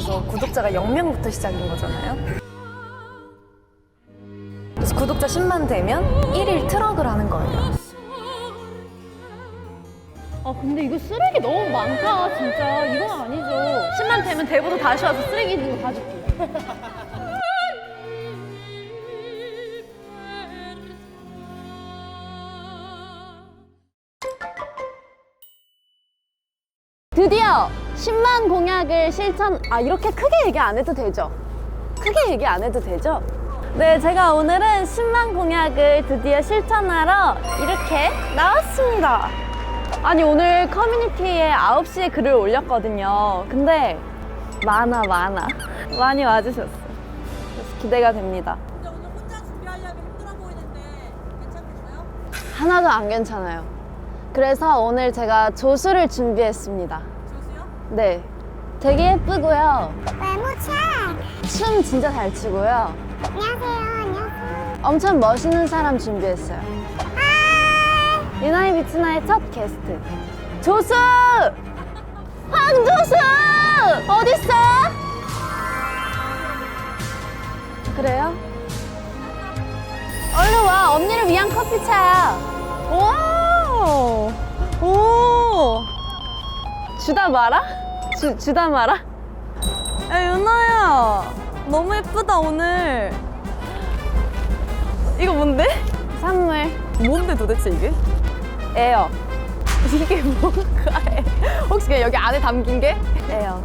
그래서 구독자가 0명부터 시작인 거잖아요. 그래서 구독자 10만 되면 1일 트럭을 하는 거예요. 아 근데 이거 쓰레기 너무 많다 진짜 이건 아니죠 10만 되면 대보도 다시 와서 쓰레기 있는 거 봐줄게 드디어 10만 공약을 실천 아 이렇게 크게 얘기 안 해도 되죠? 크게 얘기 안 해도 되죠? 네, 제가 오늘은 10만 공약을 드디어 실천하러 이렇게 나왔습니다. 아니, 오늘 커뮤니티에 9시에 글을 올렸거든요. 근데 많아, 많아. 많이 와주셨어요. 그래서 기대가 됩니다. 근데 오늘 혼자 준비하려면 힘들어 보이는데 괜찮겠어요? 하나도 안 괜찮아요. 그래서 오늘 제가 조수를 준비했습니다. 네. 되게 예쁘고요. 외모 차. 춤 진짜 잘 추고요. 안녕하세요. 안녕하세요. 엄청 멋있는 사람 준비했어요. 유나이 비츠나의 첫 게스트. 조수! 황조수! 어딨어? 그래요? 얼른 와, 언니를 위한 커피차야. 오! 오! 주다 마라? 주, 주다 마라? 야, 유나야. 너무 예쁘다, 오늘. 이거 뭔데? 선물. 뭔데 도대체 이게? 에어. 이게 뭔가 해. 혹시 그냥 여기 안에 담긴 게? 에어.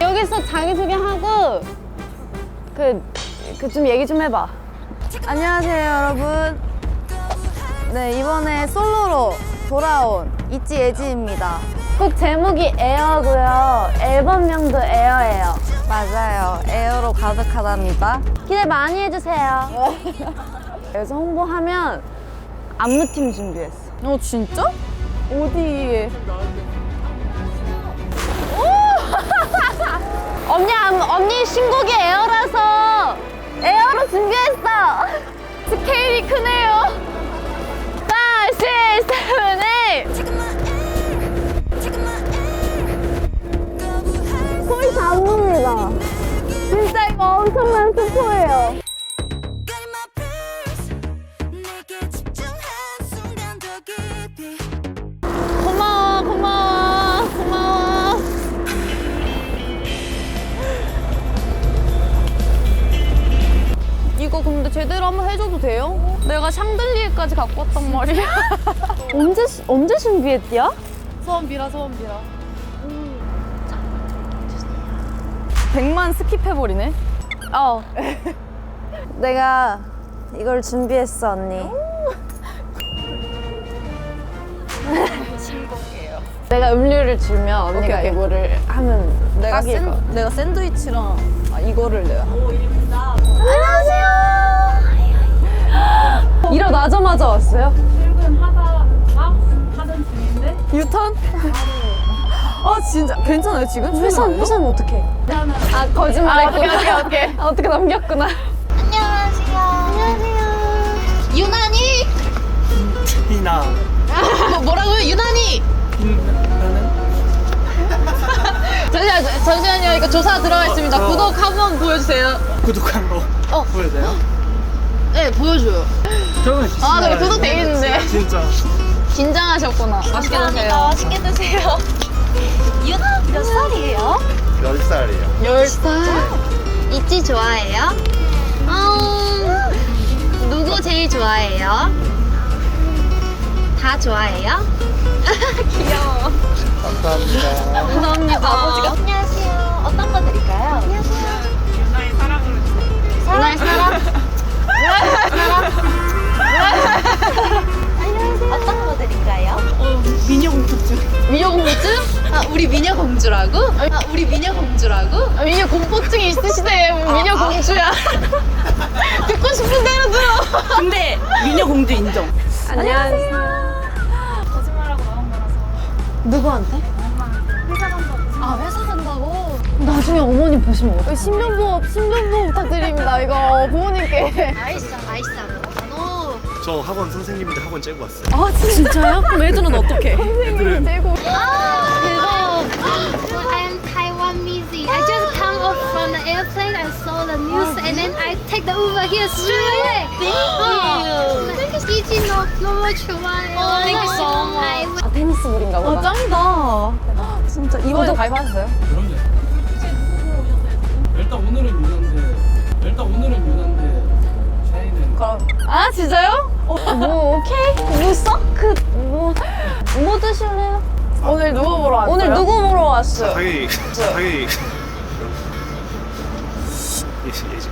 여기서 자기소개하고 그, 그 좀 얘기 좀 해봐. 안녕하세요 여러분. 네 이번에 솔로로 돌아온 이지 예지입니다. 곡 제목이 에어고요. 앨범명도 에어예요. 맞아요. 에어로 가득하답니다. 기대 많이 해주세요. 그래서 홍보하면 안무팀 준비했어. 어 진짜? 어디? 언니 안- 언니 신곡이 에어라서 에어로 준비했어. 스케일이 크네요. 5, 6, 7, 8. 거의 다 안무입니다. 진짜 이거 엄청난 스포예요. 돼요? 내가 샹들리에까지 갖고 왔단 말이야. 언제 시- 언제 준비했디야? 소원 빌어 소원 빌어. 100만 스킵해버리네. 어. 내가 이걸 준비했어 언니. 내가 음료를 주면 언니가 오케이, 오케이. 이거를 하면 내가 같아. 샌 내가 샌드위치랑 아, 이거를 내가. 일어나자마자 왔어요? 출근하다 막 하던 중인데 유턴? 아 진짜 괜찮아요 지금? 회선 회선 어떻게? 아 거짓말했고. 아, 어떡해, 어떻게 어떻게 넘겼구나. 안녕하세요. 안녕하세요. 유난히 티나 뭐, 뭐라고요? 유난히 나는 잠시만요. 잠시만요. 이거 조사 들어가 있습니다. 어. 구독 한번 보여주세요. 구독한 거 어. 보여줘요? 네, 보여줘요. 저는 아, 네, 구독돼 있는데. 진짜 긴장하셨구나. 맛있게 드세요. 맛있게 드세요. 유나 몇 살이에요? 10살이에요. 열 살. 있지 좋아해요? 어, 누구 제일 좋아해요? 다 좋아해요? 귀여워. 감사합니다. 감사합니다. 아버지가. 안녕하세요. 어떤 거 드릴까요? 안녕하세요. 유나의 사랑으로 주세요. 유나의 사랑? 어떤 거 드릴까요? 미녀 공포증? 아, 우리 미녀 공주라고? 아, 우리 미녀 공주라고? 아, 미녀 공포증이 있으시대. 미녀 공주야. 듣고 싶은 대로 들어. 근데 미녀 공주 인정. 안녕하세요. 거짓말하고 나온 거라서 누구한테? 회사 간다고 아 회사? 나중에 어머니 보시면 어떡해? 신변보호, 신변보호 부탁드립니다, 이거. 부모님께. 아이싸 아이싸 아, 저 학원 선생님인데 학원 째고 왔어요. 아, 진짜요? 그럼 애들은 어떡해? 선생님이 되고. 아, 대박 I'm Taiwanese I just come off from the airplane I saw the news 아, and then I take the Uber here straight away Thank you 이지 너 너무 좋아요 Thank you so much 아, 테니스볼인가 보다. 아, 짱이다. 진짜 이번에 가입하셨어요? 그럼요. 일단 오늘은 유난데 일단 오늘은 유난데 샤이는 아, 진짜요? 뭐, 오케이. 뭐, 썩그, 뭐, 뭐 드실래요? 오늘 누구 보러 왔어요? 오늘 누구 보러 왔어요? 자기 자기 예지 예지.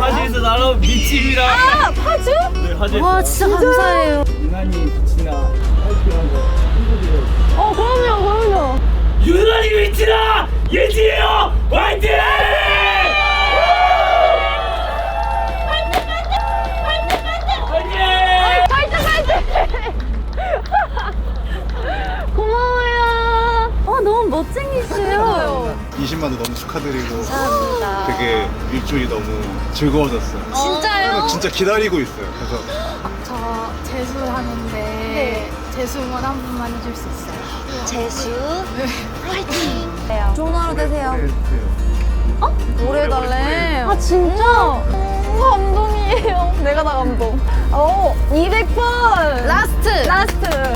화제에서 날아온 미침이라. 아, 파주? 네, 화제. 와, 진짜 감사해요. 유난히 빛이나 친구들이 어, 그럼요, 그럼요. 유난히 미치라 예지예요. 화이팅! 고마워요. 아, 너무 멋쟁이시에요. 20만도 너무 축하드리고 되게 일주일이 너무 즐거워졌어요. 진짜요? 진짜 기다리고 있어요. 그래서 저 재수하는데 재수 응원 한 번만 해줄 수 있어요? 재수? 화이팅! 좋은 하루 되세요. 노래 해달래. 아, 진짜? 감동이에요. 내가 다 감동. 오, 200번! 라스트! 라스트!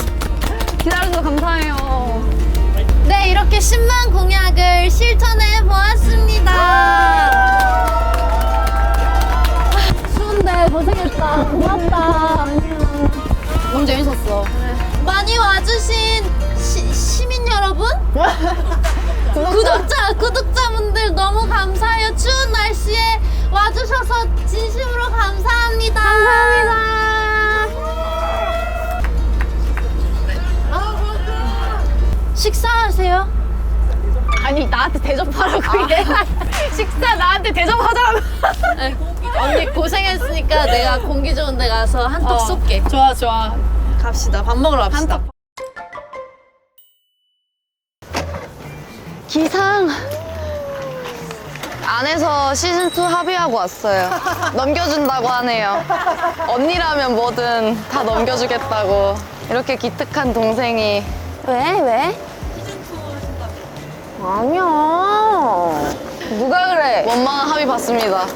기다려줘서 감사해요. 네, 이렇게 10만 공약을 실천해 보았습니다. 추운데 고생했다. 고맙다. 너무 재밌었어. 많이 와주신 구독자, 구독자분들 너무 감사해요. 추운 날씨에 와주셔서 진심으로 감사합니다. 감사합니다. 식사하세요? 아니, 나한테 대접하라고 얘. 식사 나한테 대접하자고. 네. 언니 고생했으니까 내가 공기 좋은 데 가서 한턱 쏠게. 좋아, 좋아. 갑시다. 밥 먹으러 갑시다. 기상. 안에서 시즌2 합의하고 왔어요. 넘겨준다고 하네요. 언니라면 뭐든 다 넘겨주겠다고. 이렇게 기특한 동생이. 왜? 왜? 아니야. 누가 그래? 원만한 합의 봤습니다.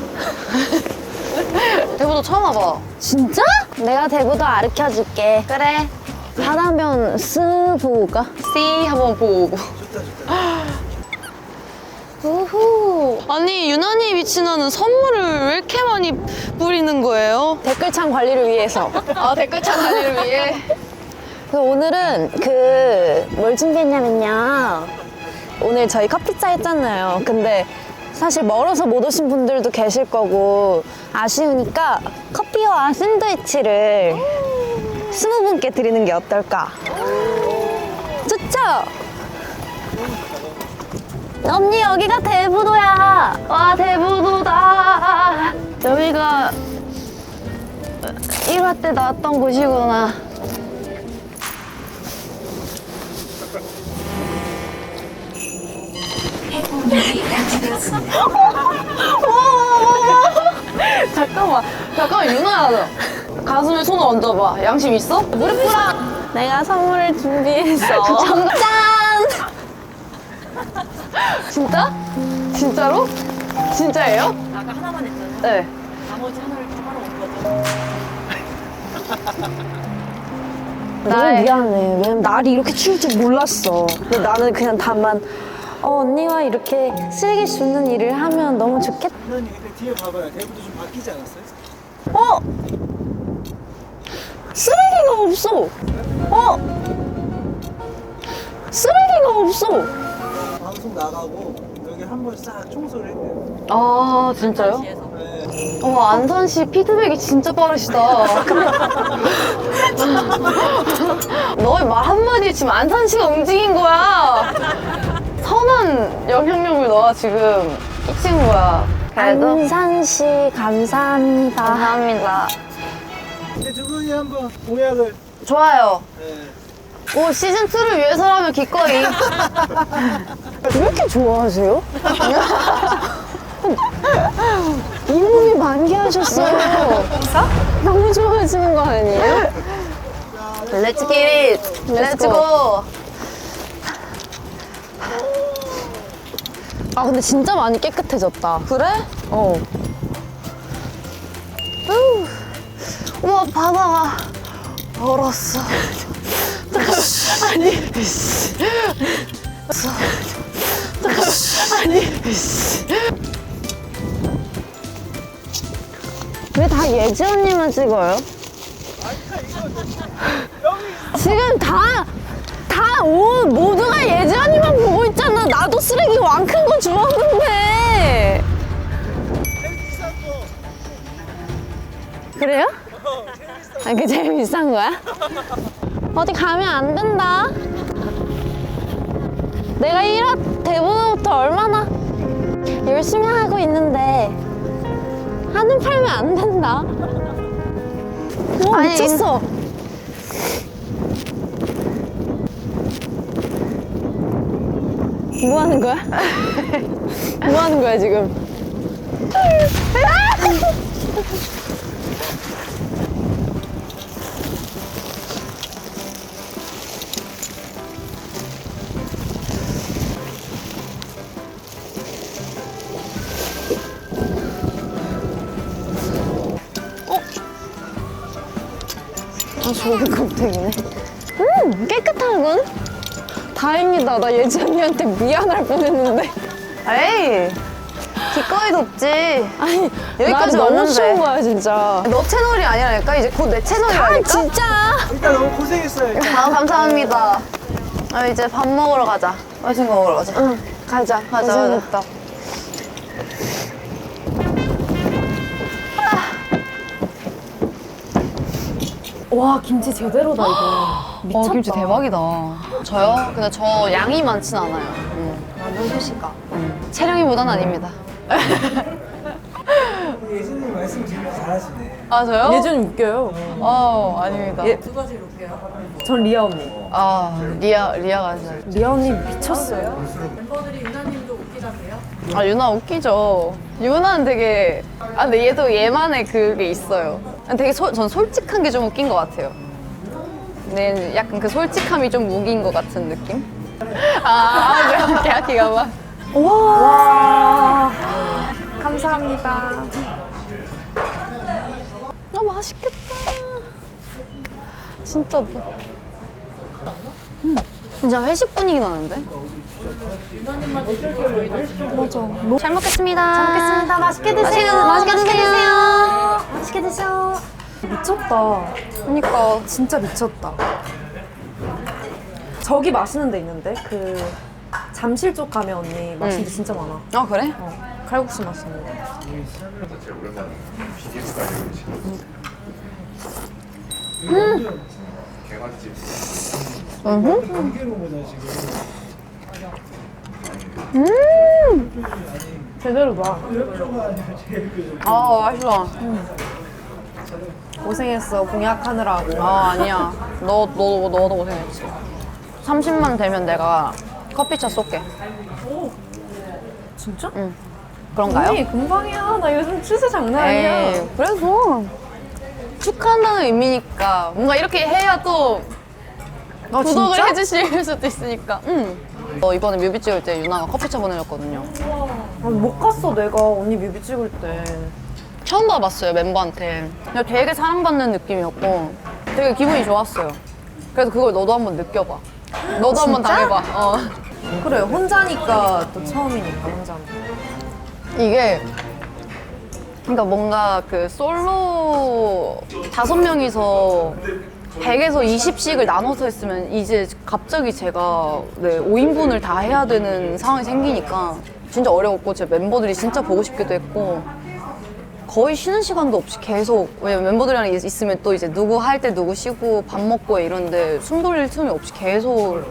대구도 처음 와봐. 진짜? 내가 대구도 가르쳐 줄게. 그래. 바다면 쓱 보고 올까? C 한번 보고 오고. 우후. 아니 유난히 미친아는 선물을 왜 이렇게 많이 뿌리는 거예요? 댓글창 관리를 위해서. 아 댓글창 관리를 위해. 그 오늘은 그 뭘 준비했냐면요. 오늘 저희 커피차 했잖아요. 근데 사실 멀어서 못 오신 분들도 계실 거고 아쉬우니까 커피와 샌드위치를 스무 분께 드리는 게 어떨까? 좋죠? 언니 여기가 대부도야. 와 대부도다. 여기가 1화 때 나왔던 곳이구나. 잠깐만, 잠깐만 유나야. 가슴에 손을 얹어봐. 양심 있어? 무릎 꿇어. 내가 선물을 준비했어. 짠! 진짜? 진짜로? 진짜예요? 아까 하나만 했잖아. 네. 나머지 하나를 하나로 온 거죠. 너무 미안해. 왜냐면 날이 이렇게 추울 줄 몰랐어. 근데 나는 그냥 다만 어, 언니와 이렇게 쓰레기 줍는 일을 하면 너무 좋겠다. 유난히 근데 뒤에 봐봐요. 대부도 좀 바뀌지 않았어요? 어? 쓰레기가 없어. 어? 쓰레기가 없어. 방송 나가고 여기 한 번 싹 청소를 했대요. 아, 진짜요? 어, 안산 씨 피드백이 진짜 빠르시다. 너의 말 한마디에 지금 안산 씨가 움직인 거야. 선한 영향력을 너가 지금 끼친 거야. 그래도 안산 씨 감사합니다. 감사합니다. 근데 두 분이 한번 공약을 좋아요. 네. 오, 시즌 2를 위해서라면 기꺼이. 왜 이렇게 좋아하세요? 이 몸이 만개하셨어요. 너무 좋아하시는 거 아니에요? 렛츠 기릿! 렛츠 고! 아 근데 진짜 많이 깨끗해졌다. 그래? 어. 우와 바다가 얼었어. 아니. 왜 다 예지 언니만 찍어요? 지금 다, 다, 오, 모두가 예지 언니만 보고 있잖아. 나도 쓰레기 왕 큰 거 주웠는데. 그래요? 아, 그게 제일 비싼 거야? 어디 가면 안 된다. 내가 1화 대본부터 얼마나 열심히 하고 있는데 한눈 팔면 안 된다. 와, 아니, 미쳤어. 뭐 하는 거야? 뭐 하는 거야, 지금? 아, 좋은 껍데기네. 음, 깨끗하군. 다행이다. 나 예지 언니한테 미안할 뻔했는데. 에이 기꺼이도 없지. 아니, 여기까지 나 너무 왔는데. 추운 거야, 진짜. 너 채널이 아니라니까 이제 곧 내 아, 채널이라니까. 진짜. 일단 너무 고생했어요. 일단. 아 감사합니다. 아 이제 밥 먹으러 가자. 맛있는 거 먹으러 가자. 응, 가자. 가자, 고생했다. 와, 김치 제대로다, 이거. 미쳤다. 어 김치 대박이다. 저요? 근데 저 양이 많진 않아요. 음. 완전 소식가. 체력이보단 아닙니다. 예진님 말씀 진짜 잘하시네. 아 저요? 예전이 웃겨요. 어 아닙니다. 누가 제일 웃겨요? 전 리아 언니. 아 리아 리아가 진짜. 리아 언니 미쳤어요. 멤버들이 유나님도 웃기다고요? 아 유나 웃기죠. 유나는 되게 아 근데 얘도 얘만의 그게 있어요. 되게 소, 전 솔직한 게 좀 웃긴 것 같아요. 네, 약간 그 솔직함이 좀 무기인 것 같은 느낌? 아, 네, 계약기가 막. 와. 감사합니다. 아, 맛있겠다. 진짜. 음, 진짜 회식 분위기 나는데? 맞아. 잘 먹겠습니다. 잘 먹겠습니다. 맛있게 드세요. 맛있게, 드세요. 맛있게 드셔. 미쳤다. 그러니까. 진짜 미쳤다. 저기 맛있는 데 있는데 그 잠실 쪽 가면 언니 맛있는 데 진짜 많아. 아, 그래? 어, 칼국수 맛있는 데. 공개로보다 지금 제대로다. 아, 맛있어. 고생했어 공약하느라고. 아, 아니야. 너, 너, 너도 고생했지. 30만 되면 내가 커피차 쏠게. 진짜? 응. 그런가요? 언니 금방이야. 나 요즘 추세 장난 아니야. 에이, 그래서 축하한다는 의미니까 뭔가 이렇게 해야 또 아, 구독을 진짜? 해주실 수도 있으니까. 응. 어, 이번에 뮤비 찍을 때 유나가 커피차 보내줬거든요. 아, 못 갔어 내가 언니 뮤비 찍을 때. 처음 봐봤어요 멤버한테. 근데 되게 사랑받는 느낌이었고 되게 기분이 좋았어요. 그래서 그걸 너도 한번 느껴봐. 너도 한번 당해봐. 어. 그래 혼자니까 또 처음이니까 혼자. 이게 그러니까 뭔가 그 솔로 다섯 명이서 100에서 20씩을 나눠서 했으면 이제 갑자기 제가 네, 5인분을 다 해야 되는 상황이 생기니까 진짜 어려웠고 제 멤버들이 진짜 보고 싶기도 했고 거의 쉬는 시간도 없이 계속 왜냐면 멤버들이랑 있- 있으면 또 이제 누구 할 때 누구 쉬고 밥 먹고 이런데 숨 돌릴 틈이 없이 계속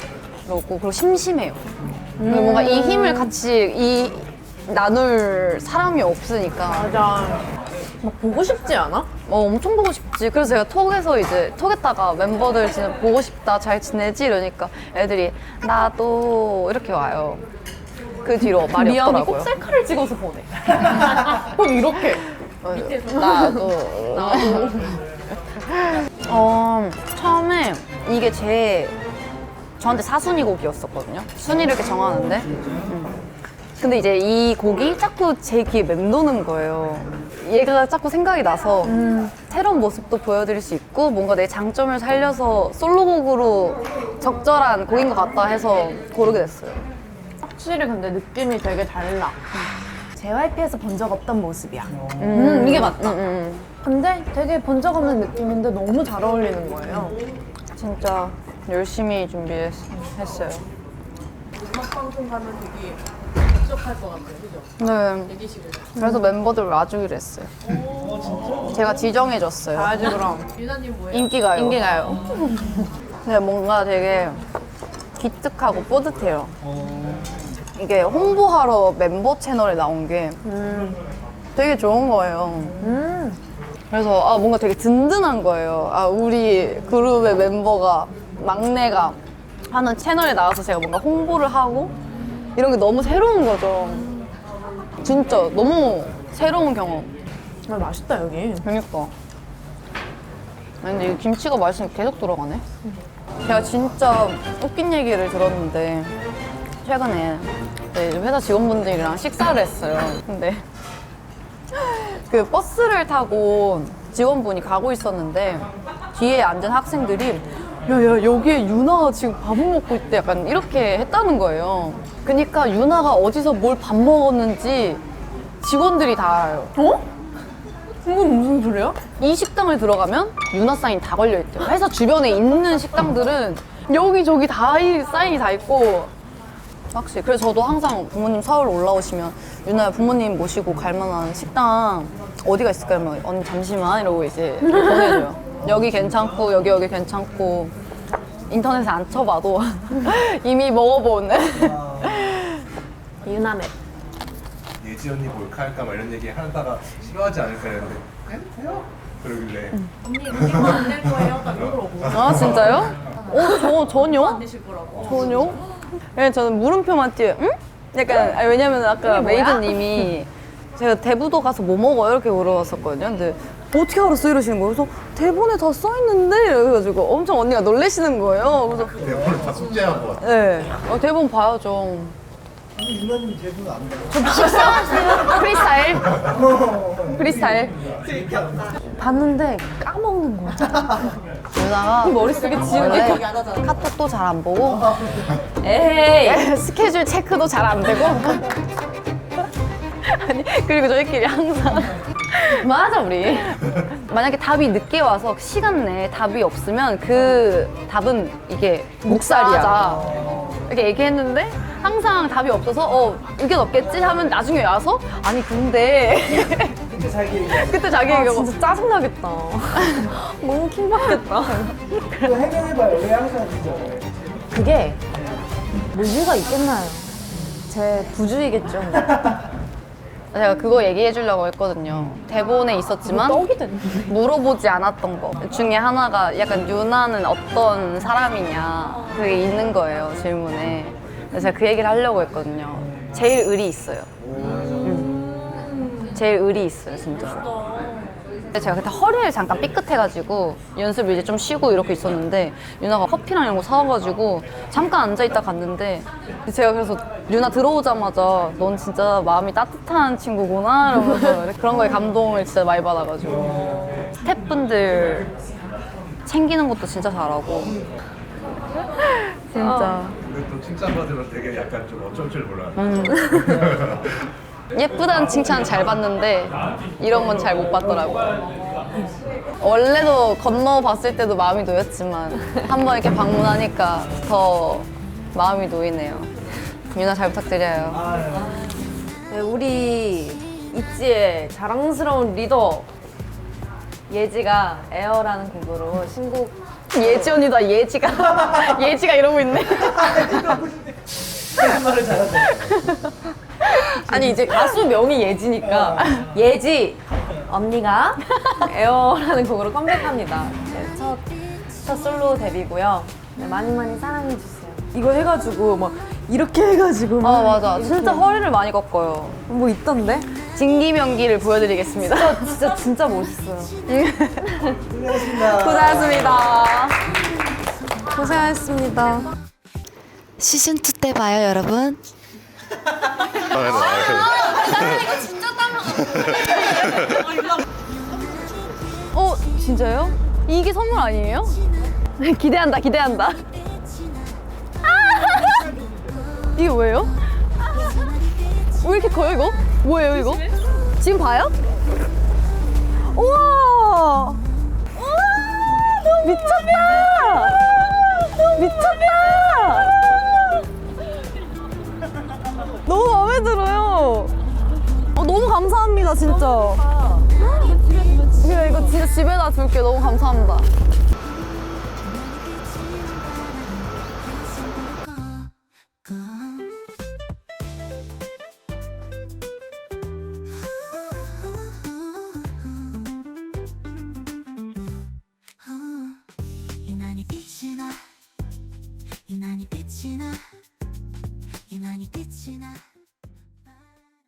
그러고 그리고 심심해요. 그리고 뭔가 이 힘을 같이 이 나눌 사람이 없으니까 맞아. 막 보고 싶지 않아? 어, 엄청 보고 싶지. 그래서 제가 톡에서 이제 톡에다가 멤버들 진짜 보고 싶다, 잘 지내지 이러니까 애들이 나도 이렇게 와요. 그 뒤로 말이 미안해 꼭 없더라고요. 셀카를 찍어서 보내. 꼭 이렇게. 나도. 나도. 어, 처음에 이게 제 저한테 사순위 곡이었었거든요. 순위를 이렇게 정하는데. 음. 근데 이제 이 곡이 자꾸 제 귀에 맴도는 거예요. 얘가 자꾸 생각이 나서 새로운 모습도 보여드릴 수 있고 뭔가 내 장점을 살려서 솔로곡으로 적절한 곡인 것 같다 해서 고르게 됐어요. 확실히 근데 느낌이 되게 달라. JYP에서 본 적 없던 모습이야. 음, 이게 맞다. 근데 되게 본 적 없는 느낌인데 너무 잘 어울리는 거예요. 진짜 열심히 준비했어요. 음악 방송 가면 되게 적적할 것 같아요. 그죠? 네. 대기실에. 그래서 멤버들 와주기로 했어요. 제가 지정해줬어요. 알지 그럼. 유나님 뭐예요? 인기가요. 인기가요. 근데 뭔가 되게 기특하고 뿌듯해요. 이게 홍보하러 멤버 채널에 나온 게 되게 좋은 거예요. 그래서 아, 뭔가 되게 든든한 거예요. 아, 우리 그룹의 멤버가 막내가 하는 채널에 나와서 제가 뭔가 홍보를 하고 이런 게 너무 새로운 거죠. 진짜 너무 새로운 경험. 아, 맛있다 여기. 그니까. 아니, 근데 이 김치가 맛있으면 계속 들어가네. 제가 진짜 웃긴 얘기를 들었는데, 최근에 네, 회사 직원분들이랑 식사를 했어요. 근데 그 버스를 타고 직원분이 가고 있었는데, 뒤에 앉은 학생들이 야, 야, 여기에 유나가 지금 밥을 먹고 있대. 약간 이렇게 했다는 거예요. 그니까 유나가 어디서 뭘 밥 먹었는지 직원들이 다 알아요. 어? 이건 무슨 소리야? 이 식당을 들어가면 유나 사인 다 걸려 있대요. 회사 주변에 있는 식당들은 여기저기 다 이 사인이 다 있고 확실히. 그래서 저도 항상 부모님 서울 올라오시면 유나야 부모님 모시고 갈 만한 식당 어디가 있을까요? 뭐 언니 잠시만 이러고 이제 보내줘요. 여기 괜찮고 여기 여기 괜찮고 인터넷에 안 쳐봐도 이미 먹어본 유나맵. 예지 언니 몰카 할까 막 이런 얘기 하다가 싫어하지 않을까 했는데 해요? 그러길래 언니 로켓만 안낼 거예요? 딱 이러더라고. 아 진짜요? 어, 저 전혀? 안 내실 거라고. 전혀? 네, 저는 물음표만 띄어요. 응? 약간, 아니, 왜냐면 아까 메이드님이 제가 대부도 가서 뭐 먹어요? 이렇게 물어봤었거든요. 근데 어떻게 알았어? 이러시는 거예요. 그래서 대본에 다 써있는데? 이래가지고 엄청 언니가 놀래시는 거예요. 그래서 대본을 다 숙제한 것 같아. 네, 어, 대본 봐야죠. 유나님 대본 안 봐요? 프리스타일? 프리스타일? 봤는데 까먹는 거야. 유나가 머릿속에 지우개 카톡도 잘 안 보고 에이 스케줄 체크도 잘 안 되고 아니 그리고 저희끼리 항상 맞아 우리 만약에 답이 늦게 와서 시간 내에 답이 없으면 그 답은 이게 묵살이야 이렇게 얘기했는데 항상 답이 없어서 어 의견 없겠지 하면 나중에 와서 아니 근데 그때 자기 얘기하고 그때 자기 아, 얘기하고 진짜 짜증나겠다. 너무 킹받겠다. 그거 해결해봐요 왜 항상 그죠? 그게 뭐 이유가 있겠나요? 제 부주의겠죠. 제가 그거 얘기해 주려고 했거든요. 대본에 있었지만 떡이 됐네. 물어보지 않았던 거 중에 하나가 약간 유나는 어떤 사람이냐 그게 있는 거예요 질문에. 그래서 제가 그 얘기를 하려고 했거든요. 제일 의리 있어요. 음. 제일 의리 있어요 진짜. 근데 제가 그때 허리를 잠깐 삐끗해가지고 연습을 이제 좀 쉬고 이렇게 있었는데 유나가 커피랑 이런 거 사와가지고 잠깐 앉아있다 갔는데 제가 그래서 유나 들어오자마자 넌 진짜 마음이 따뜻한 친구구나 이러면서 그런 거에 감동을 진짜 많이 받아가지고 스태프분들 챙기는 것도 진짜 잘하고. 진짜. 근데 또 칭찬받으면 되게 약간 좀 어쩔 줄 몰라. 예쁘다는 칭찬 잘 받는데 이런 건 잘 못 받더라고요. 원래도 건너 봤을 때도 마음이 놓였지만 한 번 이렇게 방문하니까 더 마음이 놓이네요. 유나 잘 부탁드려요. 네, 우리 있지의 자랑스러운 리더 예지가 에어라는 곡으로 신곡 예지 언니다 예지가 예지가 이러고 있네. 말을 잘하네 아니 이제 가수 명이 예지니까 예지 언니가 에어라는 곡으로 컴백합니다. 네, 첫, 첫 솔로 데뷔고요. 네, 많이 많이 사랑해 주세요. 이거 해가지고 막 이렇게 해가지고 아 맞아. 진짜 허리를 많이 꺾어요. 뭐 있던데? 진기명기를 보여드리겠습니다. 진짜 진짜 진짜 멋있어요. 고생하셨습니다 고생하셨습니다. 고생하셨습니다. 시즌 2 때 봐요, 여러분. 어 진짜요? 이게 선물 아니에요? 기대한다 기대한다. 아! 이게 뭐예요? 왜 이렇게 커요 이거? 뭐예요 이거? 지금 봐요? 우와! 우와! 미쳤다! 진짜. 그래 이거 진짜 집에다 둘게 너무 감사합니다.